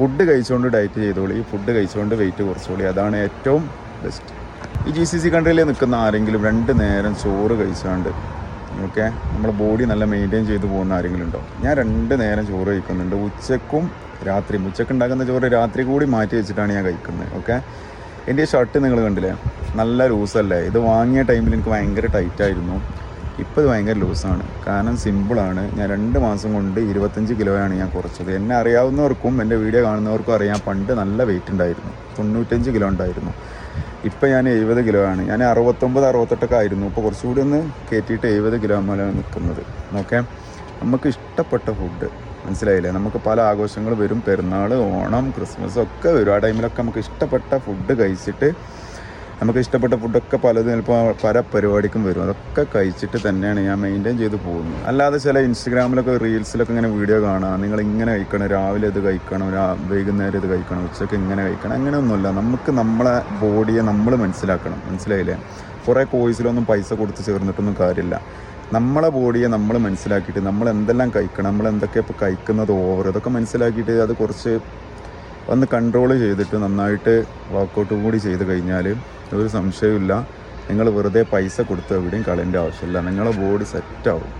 Food കഴിച്ചുകൊണ്ട് diet ചെയ്തോളി food കഴിച്ചുകൊണ്ട് വെയിറ്റ് കുറച്ചോളി. അതാണ് ഏറ്റവും ബെസ്റ്റ് ഈ ജി സി സി കൺട്രിയിൽ നിൽക്കുന്ന ആരെങ്കിലും രണ്ട് നേരം ചോറ് കഴിച്ചാണ്ട് ഓക്കെ നമ്മുടെ ബോഡി നല്ല മെയിന്റെയിൻ ചെയ്ത് പോകുന്ന ആരെങ്കിലും ഉണ്ടോ? ഞാൻ രണ്ട് നേരം ചോറ് കഴിക്കുന്നുണ്ട്. ഉച്ചക്കും രാത്രി ഉച്ചയ്ക്ക് ഉണ്ടാക്കുന്ന ചോറ് രാത്രി കൂടി മാറ്റി വെച്ചിട്ടാണ് ഞാൻ കഴിക്കുന്നത് ഓക്കെ എന്റെ ഷർട്ട് നിങ്ങൾ കണ്ടില്ലേ? നല്ല ലൂസല്ലേ ഇത് വാങ്ങിയ ടൈമിൽ എനിക്ക് ഭയങ്കര ടൈറ്റായിരുന്നു ഇപ്പോൾ ഇത് ഭയങ്കര ലൂസാണ്. കാരണം സിമ്പിളാണ്. ഞാൻ രണ്ട് മാസം കൊണ്ട് ഇരുപത്തഞ്ച് കിലോയാണ് ഞാൻ കുറച്ചത്. എന്നെ അറിയാവുന്നവർക്കും എന്റെ വീഡിയോ കാണുന്നവർക്കും അറിയാം പണ്ട് നല്ല വെയിറ്റ് ഉണ്ടായിരുന്നു. തൊണ്ണൂറ്റഞ്ച് കിലോ ഉണ്ടായിരുന്നു. ഇപ്പോൾ ഞാൻ എഴുപത് കിലോ ആണ്. ഞാൻ അറുപത്തൊമ്പത് അറുപത്തെട്ടൊക്കെ ആയിരുന്നു. ഇപ്പോൾ കുറച്ചുകൂടി ഒന്ന് കയറ്റിയിട്ട് എഴുപത് കിലോ മേലാണ് നിൽക്കുന്നത്. ഓക്കെ? നമുക്ക് ഇഷ്ടപ്പെട്ട ഫുഡ് മനസ്സിലായില്ലേ? നമുക്ക് പല ആഘോഷങ്ങൾ വരും. പെരുന്നാൾ ഓണം ക്രിസ്മസ് ഒക്കെ വരും. ആ ടൈമിലൊക്കെ നമുക്ക് ഇഷ്ടപ്പെട്ട ഫുഡ് കഴിച്ചിട്ട് നമുക്ക് ഇഷ്ടപ്പെട്ട ഫുഡൊക്കെ പലതും ചിലപ്പോൾ പല പരിപാടിക്കും വരും. അതൊക്കെ കഴിച്ചിട്ട് തന്നെയാണ് ഞാൻ മെയിന്റെയിൻ ചെയ്ത് പോകുന്നത്. അല്ലാതെ ചില ഇൻസ്റ്റഗ്രാമിലൊക്കെ റീൽസിലൊക്കെ ഇങ്ങനെ വീഡിയോ കാണാം. നിങ്ങൾ ഇങ്ങനെ കഴിക്കണം രാവിലെ ഇത് കഴിക്കണം വൈകുന്നേരം ഇത് കഴിക്കണം ഉച്ചയ്ക്ക് ഇങ്ങനെ കഴിക്കണം അങ്ങനെയൊന്നുമില്ല. നമുക്ക് നമ്മളെ ബോഡിയെ നമ്മൾ മനസ്സിലാക്കണം. മനസ്സിലായില്ലേ? കുറേ കോഴ്സിലൊന്നും പൈസ കൊടുത്ത് ചേർന്നിട്ടൊന്നും കാര്യമില്ല. നമ്മളെ ബോഡിയെ നമ്മൾ മനസ്സിലാക്കിയിട്ട് നമ്മൾ എന്തെല്ലാം കഴിക്കണം നമ്മൾ എന്തൊക്കെ ഇപ്പോൾ കഴിക്കുന്നത് ഓവർ ഇതൊക്കെ മനസ്സിലാക്കിയിട്ട് അത് കുറച്ച് ഒന്ന് കൺട്രോൾ ചെയ്തിട്ട് നന്നായിട്ട് വർക്കൗട്ടും കൂടി ചെയ്ത് കഴിഞ്ഞാൽ ഒരു സംശയമില്ല നിങ്ങൾ വെറുതെ പൈസ കൊടുത്ത് എവിടെയും കളയേണ്ട ആവശ്യമില്ല. നിങ്ങളുടെ ബോഡി സെറ്റാവും